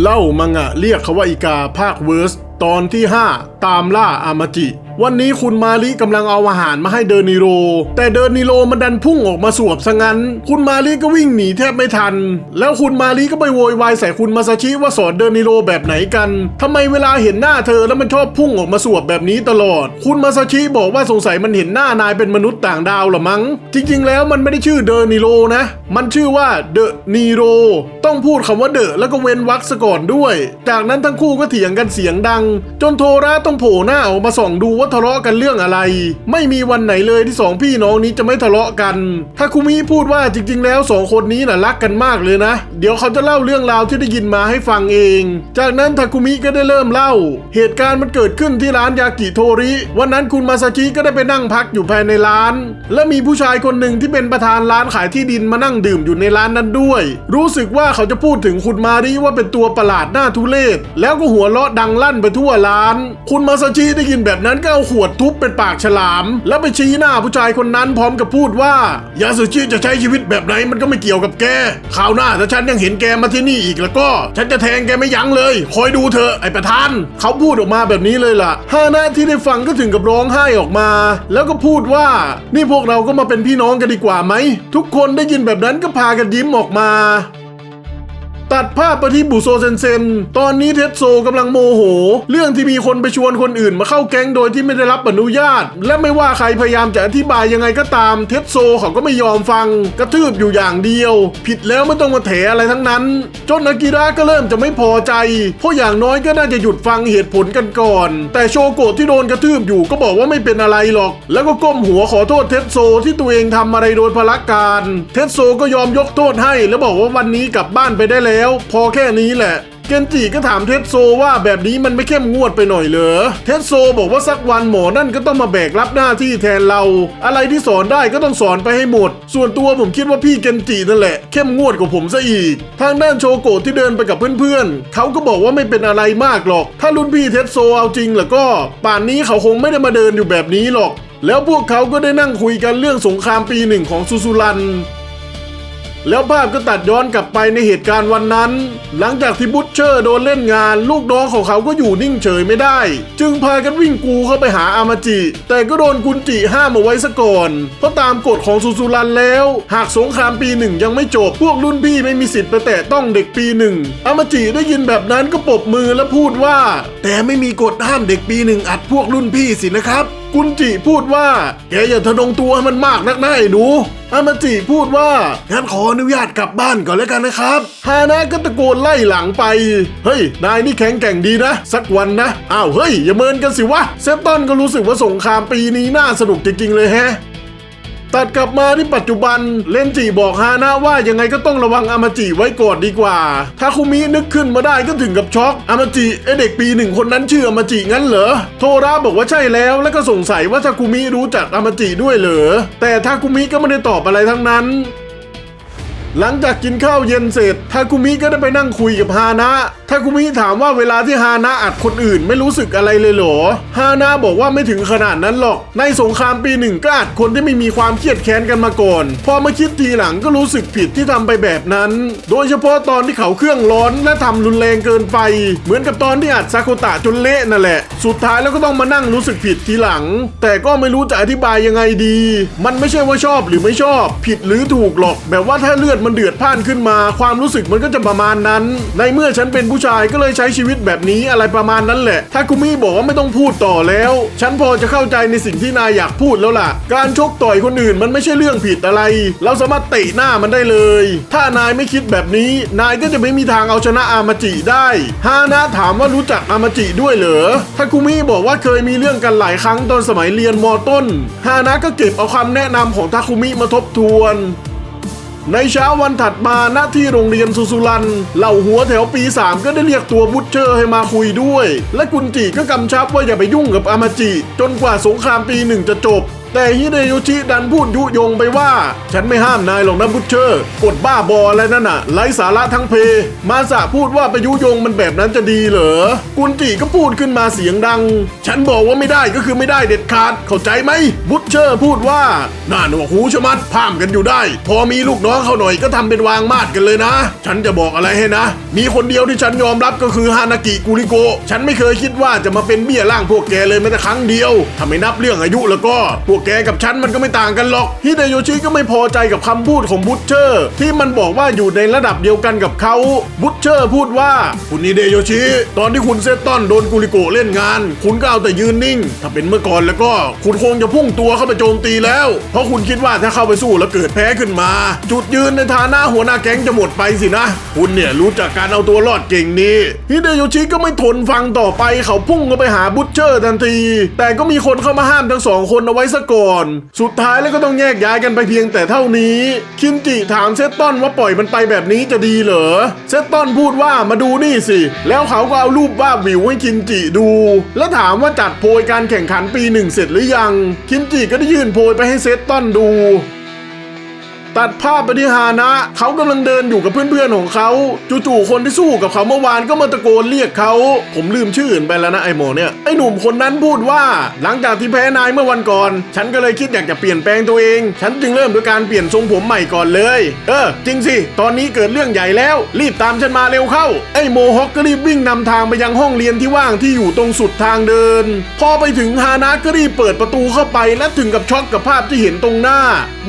เล่ามังงะเรียกเขาว่าอีกาภาคเวิร์ส ตอนที่ 5 ตามล่าอามาจิวันนี้คุณมาลิกำลังเอาอาหารมาให้เดอร์นิโร แต่เดอร์นิโรมันดันพุ่งออกมาสวบซะงั้น คุณมาลิก็วิ่งหนีแทบไม่ทัน แล้วคุณมาลิก็ไปโวยวายใส่คุณมาซาชิว่าสอนเดอร์นิโรแบบไหนกันทำไมเวลาเห็นหน้าเธอแล้วมันชอบพุ่งออกมาสวบแบบนี้ตลอด คุณมาซาชิบอกว่าสงสัยมันเห็นหน้านายเป็นมนุษย์ต่างดาวหรอมั้ง จริง ๆ แล้วมันไม่ได้ชื่อเดอร์นิโรนะ มันชื่อว่าเดอะนีโร ต้องพูดคำว่าเดอะแล้วก็เว้นวรรคซะก่อนด้วย จากนั้นทั้งคู่ก็เถียงกันเสียงดัง จนโทระต้องโผล่หน้าออกมาส่องดูว่าทะเลาะกันเรื่องอะไร ไม่มีวันไหนเลยที่สองพี่น้องนี้จะไม่ทะเลาะกันทาคุมิพูดว่าจริง ๆ แล้วสองคนนี้น่ะรักกันมากเลยนะ เดี๋ยวเขาจะเล่าเรื่องราวที่ได้ยินมาให้ฟังเอง จากนั้นทาคุมิก็ได้เริ่มเล่า เหตุการณ์มันเกิดขึ้นที่ร้านยากิโทริ วันนั้นคุณมาซาชิก็ได้ไปนั่งพักอยู่ภายในร้าน และมีผู้ชายคนหนึ่งที่เป็นประธานร้านขายที่ดินมานั่งดื่มอยู่ในร้านนั้นด้วย รู้สึกว่าเขาจะพูดถึงคุณมาริว่าเป็นตัวประหลาดหน้าทุเรศแล้วก็หัวเราะดังลั่นไปทั่วร้าน คุณมาซาชิได้ยินแบบนั้นก็เอาขวดทุบเป็นปากฉลาม แล้วไปชี้หน้าผู้ชายคนนั้นพร้อมกับพูดว่ายาสุชิจะใช้ชีวิตแบบไหนมันก็ไม่เกี่ยวกับแกคราวหน้าถ้าฉันยังเห็นแกมาที่นี่อีกแล้วก็ ฉันจะแทงแกไม่ยั้งเลย คอยดูเถอะไอ้ประธาน เขาพูดออกมาแบบนี้เลยล่ะฮานะที่ได้ฟังก็ถึงกับร้องไห้ออกมา แล้วก็พูดว่า นี่พวกเราก็มาเป็นพี่น้องกันดีกว่าไหม ทุกคนได้ยินแบบนั้นก็พากันยิ้มออกมา ตัดภาพไปที่บุโซเซนเซน ตอนนี้เทสโซกำลังโมโห เรื่องที่มีคนไปชวนคนอื่นมาเข้าแก๊งโดยที่ไม่ได้รับอนุญาต และไม่ว่าใครพยายามจะอธิบายยังไงก็ตาม เทสโซเขาก็ไม่ยอมฟัง กระทืบอยู่อย่างเดียว ผิดแล้วไม่ต้องมาเถอะไรทั้งนั้น จนอากิระก็เริ่มจะไม่พอใจ เพราะอย่างน้อยก็น่าจะหยุดฟังเหตุผลกันก่อน แต่โชโกะที่โดนกระทืบอยู่ก็บอกว่าไม่เป็นอะไรหรอก แล้วก็ก้มหัวขอโทษเทสโซที่ตัวเองทำอะไรโดยพละการ เทสโซก็ยอมยกโทษให้ แล้วบอกว่าวันนี้กลับบ้านไปได้แล้วแล้วพอแค่นี้แหละ เกนจิก็ถามเทสโซว่าแบบนี้มันไม่เข้มงวดไปหน่อยเหรอ เทสโซบอกว่าสักวันหมอนั่นก็ต้องมาแบกรับหน้าที่แทนเรา อะไรที่สอนได้ก็ต้องสอนไปให้หมด ส่วนตัวผมคิดว่าพี่เกนจินั่นแหละ เข้มงวดกว่าผมซะอีก ทางด้านโชโกะที่เดินไปกับเพื่อนๆ เขาก็บอกว่าไม่เป็นอะไรมากหรอก ถ้ารุ่นพี่เทสโซเอาจริงแล้วก็ ป่านนี้เขาคงไม่ได้มาเดินอยู่แบบนี้หรอก แล้วพวกเขาก็ได้นั่งคุยกันเรื่องสงครามปีหนึ่งของซูซูรัน แล้วภาพก็ตัดย้อนกลับไปในเหตุการณ์วันนั้น หลังจากที่บุชเชอร์โดนเล่นงาน ลูกน้องของเขาก็อยู่นิ่งเฉยไม่ได้ จึงพากันวิ่งกูเข้าไปหาอามาจิ แต่ก็โดนกุนจิห้ามเอาไว้ซะก่อน เพราะตามกฎของซูซูรันแล้ว หากสงครามปีหนึ่งยังไม่จบ พวกรุ่นพี่ไม่มีสิทธิ์ไปแตะต้องเด็กปีหนึ่งอามาจิได้ยินแบบนั้นก็ปรบมือและพูดว่า แต่ไม่มีกฎห้ามเด็กปีหนึ่งอัดพวกรุ่นพี่สินะครับ กุนจิพูดว่า แกอย่าทะนงตัวให้มันมากนักนะไอ้หนูอามาจิพูดว่างั้นขออนุญาตกลับบ้านก่อนแล้วกันนะครับ ฮานะก็ตะโกนไล่หลังไป เฮ้ย นายนี่แข็งแกร่งดีนะ สักวันนะ อ้าว เฮ้ย อย่าเมินกันสิวะ เซฟตันก็รู้สึกว่าสงครามปีนี้น่าสนุกจริงๆเลยแฮะ ตัดกลับมาที่ปัจจุบัน เลนจิบอกฮานะว่ายังไงก็ต้องระวังอามาจิไว้ก่อนดีกว่า ถ้าคุมินึกขึ้นมาได้ก็ถึงกับช็อกอามาจิไอเด็กปีหนึ่งคนนั้นชื่ออามาจิงั้นเหรอ โทราบอกว่าใช่แล้วแล้วก็สงสัยว่าทาคุมิรู้จักอามาจิด้วยเหรอ แต่ทาคุมิก็ไม่ได้ตอบอะไรทั้งนั้นหลังจากกินข้าวเย็นเสร็จ ทาคุมิก็ได้ไปนั่งคุยกับฮานะ ทาคุมิถามว่าเวลาที่ฮานะอัดคนอื่นไม่รู้สึกอะไรเลยเหรอ ฮานะบอกว่าไม่ถึงขนาดนั้นหรอก ในสงครามปีหนึ่งก็อัดคนที่ไม่มีความเครียดแค้นกันมาก่อน พอมาคิดทีหลังก็รู้สึกผิดที่ทำไปแบบนั้น โดยเฉพาะตอนที่เขาเครื่องร้อนและทำรุนแรงเกินไป เหมือนกับตอนที่อัดซากุตะจนเละนั่นแหละ สุดท้ายแล้วก็ต้องมานั่งรู้สึกผิดทีหลัง แต่ก็ไม่รู้จะอธิบายยังไงดี มันไม่ใช่ว่าชอบหรือไม่ชอบ ผิดหรือถูกหรอก แบบว่าถ้าเลือดมันเดือดพ่านขึ้นมา ความรู้สึกมันก็จะประมาณนั้น ในเมื่อฉันเป็นผู้ชายก็เลยใช้ชีวิตแบบนี้อะไรประมาณนั้นแหละถ้าคุมิบอกว่าไม่ต้องพูดต่อแล้ว ฉันพอจะเข้าใจในสิ่งที่นายอยากพูดแล้วล่ะ การชกต่อยคนอื่นมันไม่ใช่เรื่องผิดอะไร เราสามารถเตะหน้ามันได้เลย ถ้านายไม่คิดแบบนี้ นายก็จะไม่มีทางเอาชนะอามาจิได้ ฮานะถามว่ารู้จักอามาจิด้วยเหรอ ทาคุมิบอกว่าเคยมีเรื่องกันหลายครั้งตอนสมัยเรียนมต้น ฮานะก็เก็บเอาคำแนะนำของทาคุมิมาทบทวน ในเช้าวันถัดมาหน้าที่โรงเรียนสุสุรัน เหล่าหัวแถวปี 3 ก็ได้เรียกตัวบุชเชอร์ให้มาคุยด้วย และกุนจิก็กำชับว่าอย่าไปยุ่งกับอามาจิ จนกว่าสงครามปีหนึ่งจะจบ แต่ฮิเดโยชิดันพูดยุยงไปว่า ฉันไม่ห้ามนายหรอกนะบุชเชอร์กดบ้าบออะไรนั่นน่ะไร้สาระทั้งเพ มาสะพูดว่าไปยุยงมันแบบนั้นจะดีเหรอ กุนจิก็พูดขึ้นมาเสียงดัง ฉันบอกว่าไม่ได้ก็คือไม่ได้เด็ดขาด เข้าใจไหมบุชเชอร์พูดว่าน่าหนวกหูชะมัดพามกันอยู่ได้ พอมีลูกน้องเขาหน่อยก็ทำเป็นวางมาดกันเลยนะ ฉันจะบอกอะไรให้นะ มีคนเดียวที่ฉันยอมรับก็คือฮานากิกุริโกฉันไม่เคยคิดว่าจะมาเป็นเบี้ยล่างพวกแกเลยแม้แต่ครั้งเดียวถ้าไม่นับเรื่องอายุแล้วก็พวกแกกับฉันมันก็ไม่ต่างกันหรอกฮิเดโยชิก็ไม่พอใจกับคำพูดของบุชเชอร์ ที่มันบอกว่าอยู่ในระดับเดียวกันกับเขาบุชเชอร์พูดว่าคุณฮิเดโยชิ ตอนที่คุณเซตตอนโดนกุริโกเล่นงาน คุณก็เอาแต่ยืนนิ่ง ถ้าเป็นเมื่อก่อนแล้วก็คุณคงจะพุ่งตัวเข้าไปโจมตีแล้ว เพราะคุณคิดว่าถ้าเข้าไปสู้แล้วเกิดแพ้ขึ้นมา จุดยืนในฐานะหัวหน้าแก๊งจะหมดไปสินะ คุณเนี่ยรู้จักการเอาตัวรอดเก่งนี่ฮิเดโยชิก็ไม่ทนฟังต่อไปเขาพุ่งเข้าไปหาบุชเชอร์ทันที แต่ก็มีคนเข้ามาห้ามทั้งสองคนเอาไว้ซะก่อนสุดท้ายแล้วก็ต้องแยกย้ายกันไปเพียงแต่เท่านี้ คินจิถามเซตตอนว่าปล่อยมันไปแบบนี้จะดีเหรอ เซตตอนพูดว่ามาดูนี่สิ แล้วเขาก็เอารูปวาดวิวให้คินจิดู แล้วถามว่าจัดโพยการแข่งขันปีหนึ่งเสร็จหรือยัง คินจิก็ได้ยื่นโพยไปให้เซตตอนดู ตัดภาพไปที่ฮานะ เขากำลังเดินอยู่กับเพื่อนๆของเขา จู่ๆคนที่สู้กับเขาเมื่อวานก็มาตะโกนเรียกเขา ผมลืมชื่ออื่นไปแล้วนะไอโมเนี่ย ไอหนุ่มคนนั้นพูดว่า หลังจากที่แพ้นายเมื่อวันก่อน ฉันก็เลยคิดอยากจะเปลี่ยนแปลงตัวเอง ฉันจึงเริ่มด้วยการเปลี่ยนทรงผมใหม่ก่อนเลย เออ จริงสิ ตอนนี้เกิดเรื่องใหญ่แล้ว รีบตามฉันมาเร็วเข้า ไอโมฮอกก็รีบวิ่งนำทางไปยังห้องเรียนที่ว่างที่อยู่ตรงสุดทางเดิน พอไปถึงฮานะก็รีบเปิดประตูเข้าไปและถึงกับช็อกกับภาพที่เห็นตรงหน้า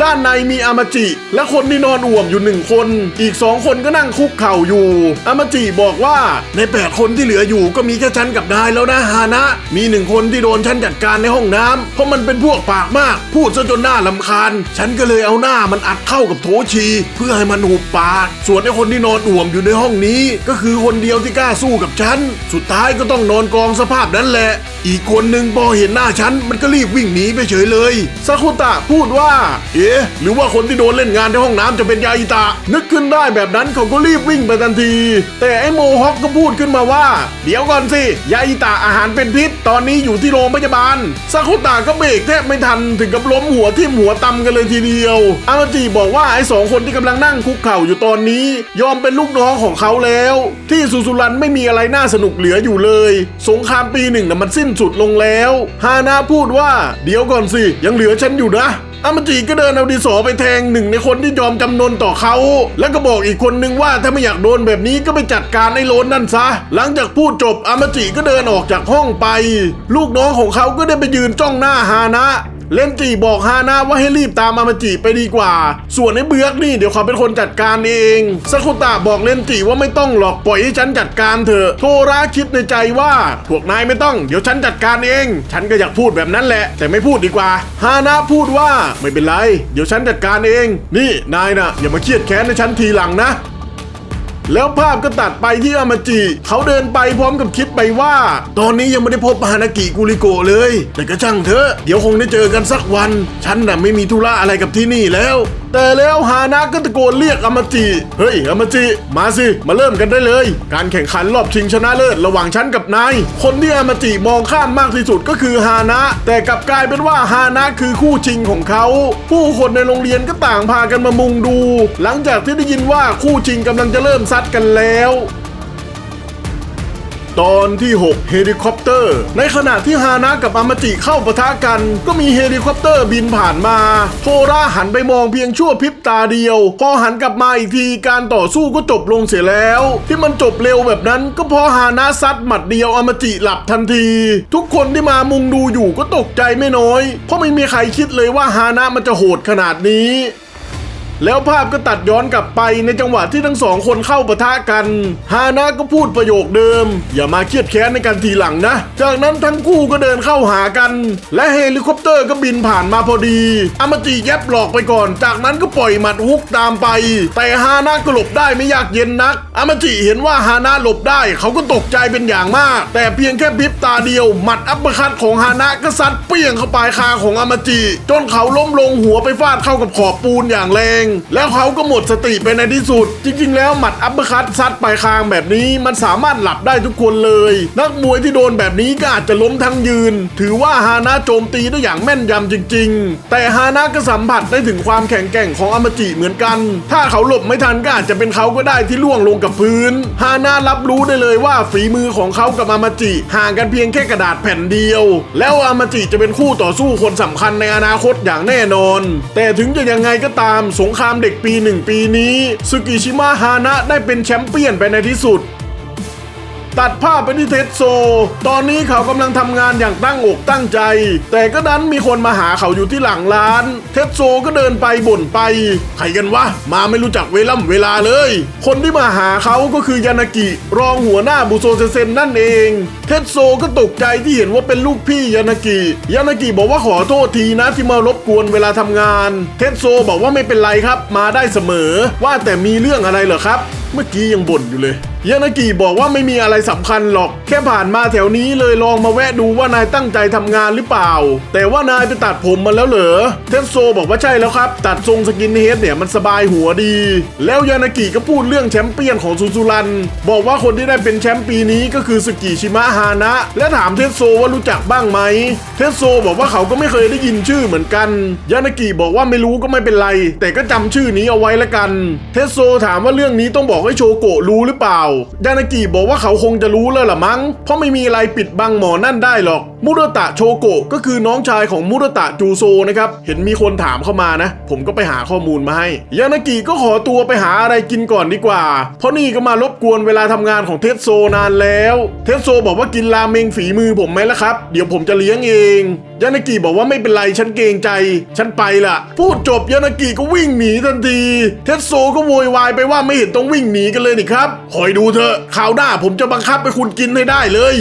ด้านในมีอามาจิและคนที่นอนอ่วมอยู่หนึ่งคน อีกสองคนก็นั่งคุกเข่าอยู่อามาจิบอกว่าในแปดคนที่เหลืออยู่ก็มีแค่ฉันกับนายแล้วนะฮานะ มีหนึ่งคนที่โดนฉันจัดการในห้องน้ำเพราะมันเป็นพวกปากมาก พูดซะจนหน้าลำคาญ ฉันก็เลยเอาหน้ามันอัดเข้ากับโถชี เพื่อให้มันหุบปาก ส่วนไอ้คนที่นอนอ่วมอยู่ในห้องนี้ ก็คือคนเดียวที่กล้าสู้กับฉัน สุดท้ายก็ต้องนอนกองสภาพนั้นแหละ อีกคนหนึ่งพอเห็นหน้าฉัน มันก็รีบวิ่งหนีไปเฉยเลยซากุตะพูดว่า เอ๊ะ หรือว่าคนที่โดนเล่นงานในห้องน้ำจะเป็นยาอิตะ นึกขึ้นได้แบบนั้นเขาก็รีบวิ่งไปทันที แต่ไอ้โมฮอคก็พูดขึ้นมาว่า เดี๋ยวก่อนสิ ยาอิตะอาหารเป็นพิษ ตอนนี้อยู่ที่โรงพยาบาลซากุตะก็เบรกแทบไม่ทันถึงกับล้มหัวทิ่มหัวตำกันเลยทีเดียว อามาจิบอกว่าไอ้สองคนที่กำลังนั่งคุกเข่าอยู่ตอนนี้ ยอมเป็นลูกน้องของเขาแล้ว ที่สุสุรันไม่มีอะไรน่าสนุกเหลืออยู่เลย สงครามปีหนึ่งน่ะมันสิ้นสุดลงแล้วฮานาพูดว่าเดี๋ยวก่อนสิ ยังเหลือฉันอยู่นะอามาจิก็เดินเอาดินสอไปแทงหนึ่งในคนที่ยอมจำนนต่อเขา แล้วก็บอกอีกคนนึงว่าถ้าไม่อยากโดนแบบนี้ก็ไปจัดการไอ้โลนนั่นซะ หลังจากพูดจบอามาจิก็เดินออกจากห้องไป ลูกน้องของเขาก็ได้ไปยืนจ้องหน้าฮานะ เลนจิบอกฮานะว่าให้รีบตามอามาจิไปดีกว่า ส่วนไอ้เบือกนี่เดี๋ยวเขาเป็นคนจัดการเองสกุตะบอกเลนจิว่าไม่ต้องหรอกปล่อยให้ฉันจัดการเถอะ โทราคิดในใจว่าพวกนายไม่ต้อง เดี๋ยวฉันจัดการเอง ฉันก็อยากพูดแบบนั้นแหละ แต่ไม่พูดดีกว่าฮานะพูดว่าไม่เป็นไร เดี๋ยวฉันจัดการเอง นี่นายนะอย่ามาเครียดแค้นในฉันทีหลังนะ แล้วภาพก็ตัดไปที่อามาจิ เขาเดินไปพร้อมกับคิดไปว่า ตอนนี้ยังไม่ได้พบฮานากิกุริโกเลย แต่ก็ช่างเถอะ เดี๋ยวคงได้เจอกันสักวัน ฉันน่ะไม่มีธุระอะไรกับที่นี่แล้ว แต่แล้วฮานะก็ตะโกนเรียกอามาจิ เฮ้ยอามาจิ มาสิ มาเริ่มกันได้เลย การแข่งขันรอบชิงชนะเลิศระหว่างฉันกับนาย คนที่อามาจิมองข้ามมากที่สุดก็คือฮานะ แต่กลับกลายเป็นว่าฮานะคือคู่ชิงของเขา ผู้คนในโรงเรียนก็ต่างพากันมามุงดู หลังจากที่ได้ยินว่าคู่ชิงกำลังจะเริ่มซัดกันแล้ว ตอนที่ 6 เฮลิคอปเตอร์ ในขณะที่ฮานะกับอามาจิเข้าปะทะกัน ก็มีเฮลิคอปเตอร์บินผ่านมา โทราหันไปมองเพียงชั่วพริบตาเดียว พอหันกลับมาอีกทีการต่อสู้ก็จบลงเสียแล้ว ที่มันจบเร็วแบบนั้นก็เพราะฮานะซัดหมัดเดียวอามาจิหลับทันที ทุกคนที่มามุงดูอยู่ก็ตกใจไม่น้อย เพราะไม่มีใครคิดเลยว่าฮานะมันจะโหดขนาดนี้ แล้วภาพก็ตัดย้อนกลับไปในจังหวะที่ทั้งสองคนเข้าปะทะกันฮานะก็พูดประโยคเดิม อย่ามาเครียดแค้นในกันทีหลังนะ จากนั้นทั้งคู่ก็เดินเข้าหากัน และเฮลิคอปเตอร์ก็บินผ่านมาพอดีอามาจิแยบหลอกไปก่อน จากนั้นก็ปล่อยหมัดฮุกตามไป แต่ฮานะก็หลบได้ไม่ยากเย็นนักอามาจิเห็นว่าฮานะหลบได้เขาก็ตกใจเป็นอย่างมาก แต่เพียงแค่พริบตาเดียว หมัดอัปเปอร์คัตของฮานะก็ซัดเปี้ยงเข้าปลายคาของอามาจิจนเขาล้มลงหัวไปฟาดเข้ากับขอบปูนอย่างแรงแล้วเขาก็หมดสติไปในที่สุด จริง ๆ แล้วหมัดอัปเปอร์คัตซัดปลายคางแบบนี้มันสามารถหลับได้ทุกคนเลย นักมวยที่โดนแบบนี้ก็อาจจะล้มทั้งยืน ถือว่าฮานะโจมตีได้อย่างแม่นยำจริง ๆ แต่ฮานะก็สัมผัสได้ถึงความแข็งแกร่งของอมจิเหมือนกัน ถ้าเขาหลบไม่ทันก็อาจจะเป็นเขาก็ได้ที่ล่วงลงกับพื้นฮานะรับรู้ได้เลยว่าฝีมือของเขากับอมจิห่างกันเพียงแค่กระดาษแผ่นเดียว แล้วอมจิจะเป็นคู่ต่อสู้คนสำคัญในอนาคตอย่างแน่นอน แต่ถึงจะยังไงก็ตามสงครามามเด็กปีหนึ่งปีนี้ สุกิชิมะฮานะได้เป็นแชมเปี้ยนไปในที่สุด ตัดภาพไปที่เทสโซ ตอนนี้เขากำลังทำงานอย่างตั้งอกตั้งใจ แต่ก็ดันมีคนมาหาเขาอยู่ที่หลังร้าน เทสโซก็เดินไปบ่นไป ใครกันวะ มาไม่รู้จักเวล่ำเวลาเลย คนที่มาหาเขาก็คือยานากิ รองหัวหน้าบุโซเซเซนนั่นเอง เทสโซก็ตกใจที่เห็นว่าเป็นลูกพี่ยานากิ ยานากิบอกว่าขอโทษทีนะที่มารบกวนเวลาทำงาน เทสโซบอกว่าไม่เป็นไรครับ มาได้เสมอ ว่าแต่มีเรื่องอะไรเหรอครับ เมื่อกี้ยังบ่นอยู่เลย ยานากิบอกว่าไม่มีอะไรสำคัญหรอก แค่ผ่านมาแถวนี้เลยลองมาแวะดูว่านายตั้งใจทำงานหรือเปล่า แต่ว่านายไปตัดผมมาแล้วเหรอ เทสโซบอกว่าใช่แล้วครับ ตัดทรงสกินเฮดเนี่ยมันสบายหัวดี แล้วยานากิก็พูดเรื่องแชมเปี้ยนของซูซูรัน บอกว่าคนที่ได้เป็นแชมป์ปีนี้ก็คือสกิชิมะฮานะ และถามเทสโซว่ารู้จักบ้างไหม เทสโซบอกว่าเขาก็ไม่เคยได้ยินชื่อเหมือนกัน ยานากิบอกว่าไม่รู้ก็ไม่เป็นไร แต่ก็จำชื่อนี้เอาไว้ละกัน เทสโซถามว่าเรื่องนี้ต้องบอกให้โชโกะรู้หรือเปล่ายานากิบอกว่าเขาคงจะรู้แล้วล่ะมั้ง เพราะไม่มีอะไรปิดบังหมอนั่นได้หรอก มุรตะโชโกะก็คือน้องชายของมุรตะจูโซนะครับ เห็นมีคนถามเข้ามานะ ผมก็ไปหาข้อมูลมาให้ ยานากิก็ขอตัวไปหาอะไรกินก่อนดีกว่า เพราะนี่ก็มารบกวนเวลาทำงานของเทสโซนานแล้ว เทสโซบอกว่ากินราเมงฝีมือผมไหมล่ะครับ เดี๋ยวผมจะเลี้ยงเอง ยานากิบอกว่าไม่เป็นไรฉันเกรงใจ ฉันไปละพูดจบยานากิก็วิ่งหนีทันที เทสโซก็โวยวายไปว่าไม่เห็นต้องวิ่งหนีกันเลยนี่ครับคอยดูเถอะคราวหน้าผมจะบังคับไปคุณกินให้ได้เลย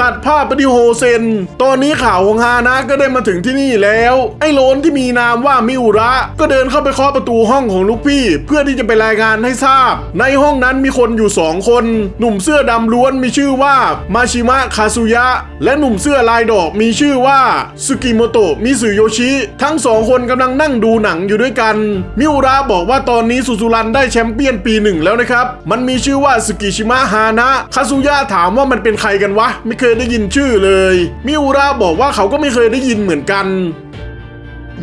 ตัดภาพไปที่โฮเซน ตอนนี้ข่าวของฮานะก็ได้มาถึงที่นี่แล้ว ไอ้โลนที่มีนามว่ามิอุระ ก็เดินเข้าไปเคาะประตูห้องของลูกพี่ เพื่อที่จะไปรายงานให้ทราบ ในห้องนั้นมีคนอยู่สองคน หนุ่มเสื้อดำล้วนมีชื่อว่ามาชิมะคาซุยะ และหนุ่มเสื้อลายดอกมีชื่อว่าสุกิโมโตะมิสึโยชิ ทั้งสองคนกำลังนั่งดูหนังอยู่ด้วยกัน มิอุระบอกว่าตอนนี้ซูซูรันได้แชมเปี้ยนปีหนึ่งแล้วนะครับ มันมีชื่อว่าสกิชิมะฮานะ คาซุยะถามว่ามันเป็นใครกันวะ ไม่เคยได้ยินชื่อเลย มิอุระบอกว่าเขาก็ไม่เคยได้ยินเหมือนกัน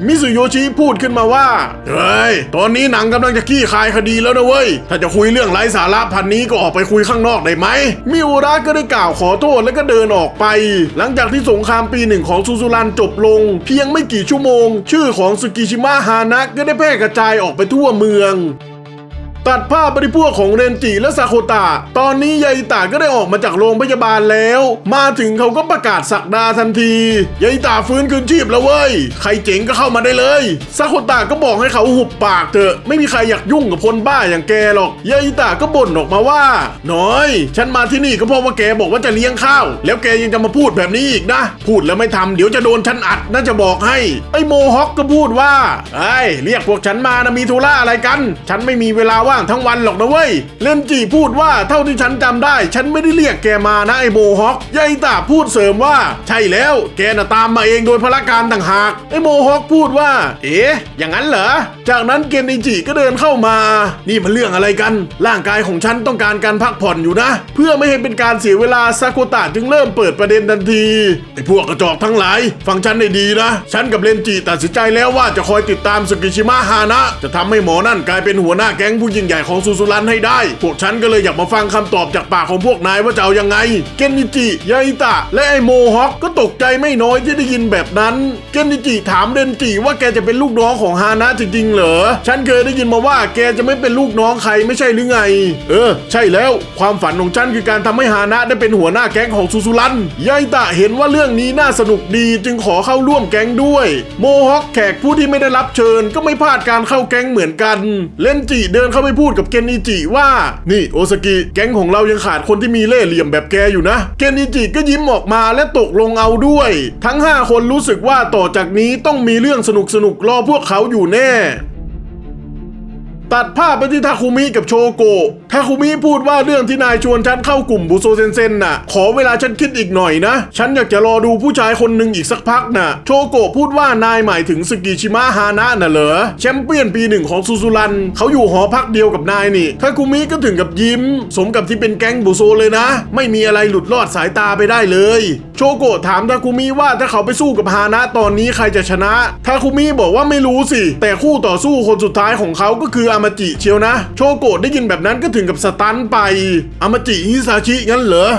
มิสุโยชิพูดขึ้นมาว่า เฮ้ย ตอนนี้หนังกำลังจะขี้คายคดีแล้วนะเว้ย ถ้าจะคุยเรื่องไร้สาระพันนี้ก็ออกไปคุยข้างนอกได้ไหม มิอุระก็ได้กล่าวขอโทษแล้วก็เดินออกไป หลังจากที่สงครามปีหนึ่งของซูซูรันจบลง เพียงไม่กี่ชั่วโมง ชื่อของสึกิชิมะฮานะก็ได้แพร่กระจายออกไปทั่วเมือง ตัดภาพไปที่พวกของเรนจิและซาโคตะ ตอนนี้ยายตาก็ได้ออกมาจากโรงพยาบาลแล้ว มาถึงเขาก็ประกาศสักดาทันทียายตาฟื้นคืนชีพแล้วเว้ย ใครเจ๋งก็เข้ามาได้เลยซาโคตะก็บอกให้เขาหุบปากเถอะ ไม่มีใครอยากยุ่งกับคนบ้าอย่างแกหรอกยายตาก็บ่นออกมาว่า น้อย ฉันมาที่นี่ก็เพราะว่าแกบอกว่าจะเลี้ยงข้าว แล้วแกยังจะมาพูดแบบนี้อีกนะ พูดแล้วไม่ทำเดี๋ยวจะโดนฉันอัดน่าจะบอกให้ ไอ้โมฮอคก็พูดว่าไอ้เรียกพวกฉันมานะมีธุระอะไรกัน ฉันไม่มีเวลาว่างทั้งวันหรอกนะเว้ย เลนจีพูดว่าเท่าที่ฉันจำได้ ฉันไม่ได้เรียกแกมานะไอโมฮอคยายตาพูดเสริมว่า ใช่แล้วแกน่ะตามมาเองโดยพละการต่างหากไอโมฮอคพูดว่า เอ๊ะอย่างนั้นเหรอ จากนั้นเกนอิจิก็เดินเข้ามา นี่มันเรื่องอะไรกัน ร่างกายของฉันต้องการการพักผ่อนอยู่นะ เพื่อไม่ให้เป็นการเสียเวลาซาโกตะจึงเริ่มเปิดประเด็นทันทีไอพวกกระจอกทั้งหลาย ฟังฉันให้ดีนะ ฉันกับเลนจิตัดสินใจแล้วว่าจะคอยติดตามสกิชิมะฮานะ จะทำให้หมอนั่นกลายเป็นหัวหน้าแก๊งผู้ยิงใหญ่ของซูซูรันให้ได้ พวกฉันก็เลยอยากมาฟังคำตอบจากปากของพวกนายว่าจะเอายังไง เกนนิจิยาอิตะ และไอโมฮอคก็ตกใจไม่น้อยที่ได้ยินแบบนั้น เกนนิจิถามเดนจิว่าแกจะเป็นลูกน้องของฮานะจริงๆเหรอ ฉันเคยได้ยินมาว่าแกจะไม่เป็นลูกน้องใครไม่ใช่หรือไง เออ ใช่แล้ว ความฝันของฉันคือการทำให้ฮานะได้เป็นหัวหน้าแก๊งของซูซูรันยาอิตะเห็นว่าเรื่องนี้น่าสนุกดีจึงขอเข้าร่วมแก๊งด้วย โมฮอคแขกผู้ที่ไม่ได้รับเชิญก็ไม่พลาดการเข้าแก๊งเหมือนกัน เลนจิเดินเข้าไปพูดกับเกนนิจิว่า นี่โอซากิแก๊งของเรายังขาดคนที่มีเล่ห์เหลี่ยมแบบแกอยู่นะ เกนนิจิก็ยิ้มออกมาและตกลงเอาด้วย ทั้ง 5 คนรู้สึกว่าต่อจากนี้ต้องมีเรื่องสนุกสนุกรอพวกเขาอยู่แน่ ตัดภาพไปที่ทาคุมิกับโชโกะทาคุมิพูดว่าเรื่องที่นายชวนฉันเข้ากลุ่มบุโซเซนเซนน่ะ ขอเวลาฉันคิดอีกหน่อยนะ ฉันอยากจะรอดูผู้ชายคนหนึ่งอีกสักพักน่ะ โชโกะพูดว่านายหมายถึงสกิชิมะฮานะน่ะเหรอ แชมเปี้ยนปีหนึ่งของซูซูรัน เขาอยู่หอพักเดียวกับนายนี่ ทาคุมิก็ถึงกับยิ้ม สมกับที่เป็นแก๊งบุโซเลยนะ ไม่มีอะไรหลุดรอดสายตาไปได้เลย โชโกะถามทาคุมิว่าถ้าเขาไปสู้กับฮานะตอนนี้ใครจะชนะ ทาคุมิบอกว่าไม่รู้สิ แต่คู่ต่อสู้คนสุดท้ายของเขาก็คืออามาจิเชียวนะ โชโกะได้ยินแบบนั้นก็ถึงกับสตันไปอามาจิฮิซาชิงั้นเหรอ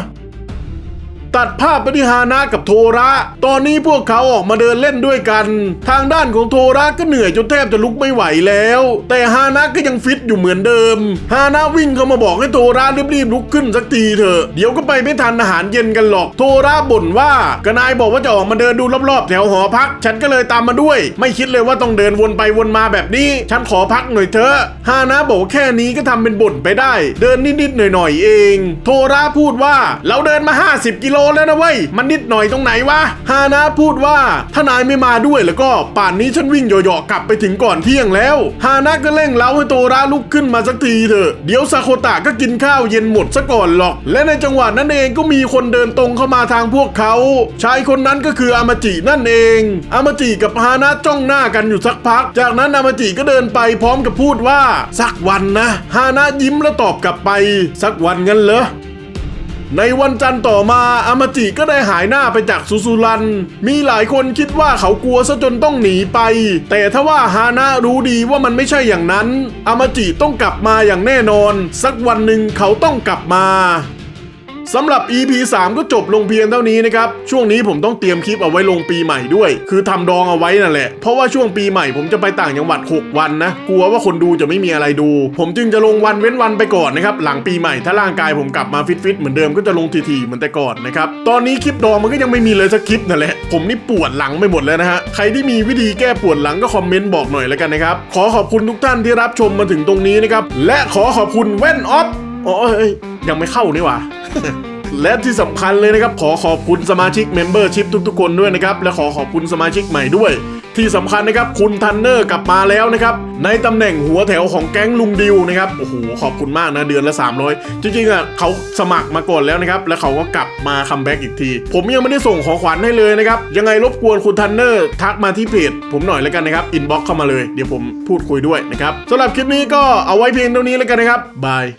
ตัดภาพไปที่ฮานะกับโทระ ตอนนี้พวกเขาออกมาเดินเล่นด้วยกัน ทางด้านของโทระก็เหนื่อยจนแทบจะลุกไม่ไหวแล้ว แต่ฮานะก็ยังฟิตอยู่เหมือนเดิม ฮานะวิ่งเข้ามาบอกให้โทระรีบๆลุกขึ้นสักทีเถอะ เดี๋ยวก็ไปไม่ทันอาหารเย็นกันหรอก โทระบ่นว่ากนายบอกว่าจะออกมาเดินดูรอบๆ แถวหอพัก ฉันก็เลยตามมาด้วย ไม่คิดเลยว่าต้องเดินวนไปวนมาแบบนี้ ฉันขอพักหน่อยเถอะ ฮานะบอกแค่นี้ก็ทำเป็นบ่นไปได้ เดินนิดๆหน่อยๆเอง โทระพูดว่าเราเดินมา 50 กิโลแล้วนะเว้ย มันนิดหน่อยตรงไหนวะ ฮานะพูดว่าถ้านายไม่มาด้วยแล้วก็ป่านนี้ฉันวิ่งเหยาะๆกลับไปถึงก่อนเที่ยงแล้ว ฮานะก็เร่งเล้าให้โทระลุกขึ้นมาสักทีเถอะ เดี๋ยวซาโคตะก็กินข้าวเย็นหมดซะก่อนหรอก และในจังหวะนั้นเองก็มีคนเดินตรงเข้ามาทางพวกเขา ชายคนนั้นก็คืออามาจินั่นเอง อามาจิกับฮานะจ้องหน้ากันอยู่สักพัก จากนั้นอามาจิก็เดินไปพร้อมกับพูดว่า สักวันนะ ฮานะยิ้มแล้วตอบกลับไป สักวันงั้นเหรอ ในวันจันทร์ต่อมาอามาจิก็ได้หายหน้าไปจากซูซูรัน มีหลายคนคิดว่าเขากลัวซะจนต้องหนีไป แต่ถ้าว่าฮานะรู้ดีว่ามันไม่ใช่อย่างนั้นอามาจิต้องกลับมาอย่างแน่นอน สักวันหนึ่งเขาต้องกลับมา สำหรับ EP 3 ก็จบลงเพียงเท่านี้นะครับ ช่วงนี้ผมต้องเตรียมคลิปเอาไว้ลงปีใหม่ด้วย คือทำดองเอาไว้นั่นแหละ เพราะว่าช่วงปีใหม่ผมจะไปต่างจังหวัด 6 วันนะ กลัวว่าคนดูจะไม่มีอะไรดู ผมจึงจะลงวันเว้นวันไปก่อนนะครับ หลังปีใหม่ถ้าร่างกายผมกลับมาฟิตๆเหมือนเดิมก็จะลงทีๆเหมือนแต่ก่อนนะครับ ตอนนี้คลิปดองมันก็ยังไม่มีเลยสักคลิปนั่นแหละ ผมนี่ปวดหลังไปหมดแล้วนะฮะ ใครที่มีวิธีแก้ปวดหลังก็คอมเมนต์บอกหน่อยแล้วกันนะครับ ขอขอบคุณทุกท่านที่รับชมมาถึงตรงนี้นะครับ และขอขอบคุณแว่นออฟ อ๋อเอ้ยยังไม่เข้านี่หว่า และที่สำคัญเลยนะครับ ขอขอบคุณสมาชิกเมมเบอร์ชิพทุกๆคนด้วยนะครับ และขอขอบคุณสมาชิกใหม่ด้วย ที่สำคัญนะครับคุณทันเนอร์กลับมาแล้วนะครับ ในตำแหน่งหัวแถวของแก๊งลุงดิวนะครับโอ้โหขอบคุณมากนะเดือนละ 300 จริงๆอะเขาสมัครมาก่อนแล้วนะครับ แล้วเขาก็กลับมาคัมแบ็กอีกที ผมยังไม่ได้ส่งของขวัญให้เลยนะครับ ยังไงรบกวนคุณทันเนอร์ทักมาที่เพจผมหน่อยแล้วกันนะครับอินบ็อกซ์เข้ามาเลยเดี๋ยวผมพูดคุยด้วยนะครับสำหรับคลิปนี้ก็เอาไว้เพียงเท่านี้แล้วกันนะครับบาย